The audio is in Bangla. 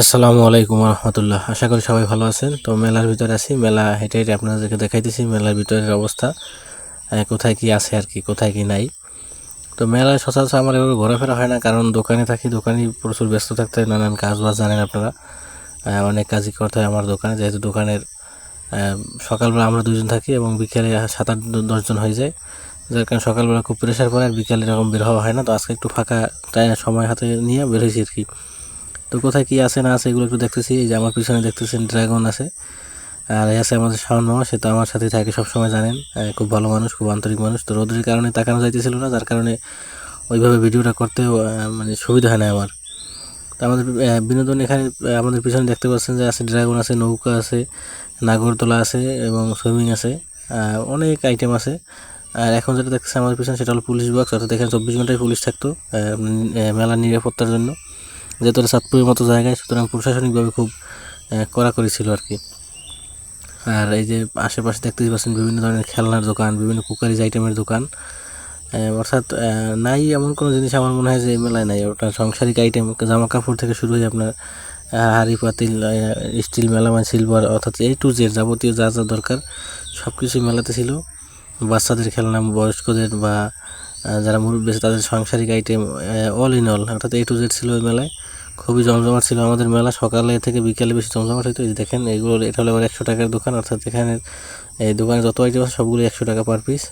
আসসালামু আলাইকুম রহমতুল্লাহ। আশা করি সবাই ভালো আছেন। তো মেলার ভিতরে আছি। মেলা হেঁটে হেঁটে আপনাদেরকে দেখাইতেছি মেলার ভিতরের অবস্থা কোথায় কি আছে আর কি, কোথায় কি নাই। তো মেলায় সচরাচর আমার এভাবে ঘোরাফেরা হয় না, কারণ দোকানে থাকি দোকানে প্রচুর ব্যস্ত থাকতে হয়, নানান কাজ বাজ জানেন আপনারা। অনেক কাজই করতে হয় আমার দোকানে, যেহেতু দোকানের সকালবেলা আমরা দুজন থাকি এবং বিকেলে সাত আট দশজন হয়ে যায়। যার কারণে সকালবেলা খুব প্রেশার পড়ে আর বিকেলে এরকম বের হওয়া হয় না। তো আজকে একটু ফাঁকা তাই সময় হাতে নিয়ে বের হয়েছি আর কি। তো কোথায় কি আছে না আছে এগুলো একটু দেখতেছি। এই যে আমার পিছনে দেখতেছেন ড্রাগন আছে। আর এই আছে আমাদের শাওন মামা সে তো আমার সাথে থাকে সবসময় জানেন। খুব ভালো মানুষ খুব আন্তরিক মানুষ। তো রোদের কারণে তাকানো যাইতেছিল না যার কারণে ওইভাবে ভিডিওটা করতে মানে সুবিধা হয় না আমার। তো আমাদের বিনোদন এখানে আমাদের পিছনে দেখতে পাচ্ছেন যে আছে ড্রাগন আছে নৌকা আছে নাগরদোলা আছে এবং সুইমিং আছে অনেক আইটেম আছে। আর এখন যেটা দেখতেছে আমাদের পিছনে সেটা হলো পুলিশ বক্স অর্থাৎ এখানে চব্বিশ ঘন্টায় পুলিশ থাকতো আহ, মেলার নিরাপত্তার জন্য। যেহেতু চাঁদপুরের মতো জায়গায়, সুতরাং প্রশাসনিকভাবে খুব কড়াকড়ি ছিল আর কি। আর এই যে আশেপাশে দেখতেই পাচ্ছেন বিভিন্ন ধরনের খেলনার দোকান, বিভিন্ন কুকারিজ আইটেমের দোকান। অর্থাৎ নাই এমন কোনো জিনিস আমার মনে হয় যে মেলায় নাই। ওটা সাংসারিক আইটেম জামা কাপড় থেকে শুরু হয়ে আপনার হাঁড়ি, পাতিল স্টিল, মেলামাইন, সিলভার, অর্থাৎ এই টু জেড যাবতীয় যা যা দরকার সব কিছুই মেলাতে ছিল। বাচ্চাদের খেলনা, বয়স্কদের বা যারা মুরব্বী আছে, তাদের সাংসারিক আইটেম অল ইন অল অর্থাৎ এ টু জেড ছিল ওই মেলায়। খুবই জমজমাট ছিল আমাদের মেলা। সকালে থেকে বিকালে বেশি জমজমাট হতো এই দেখেন, এগুলো, এটা হলো একশো টাকার দোকান। অর্থাৎ এখানে এই দোকানে যত আইটেম আছে, সবগুলো একশো টাকা পার পিস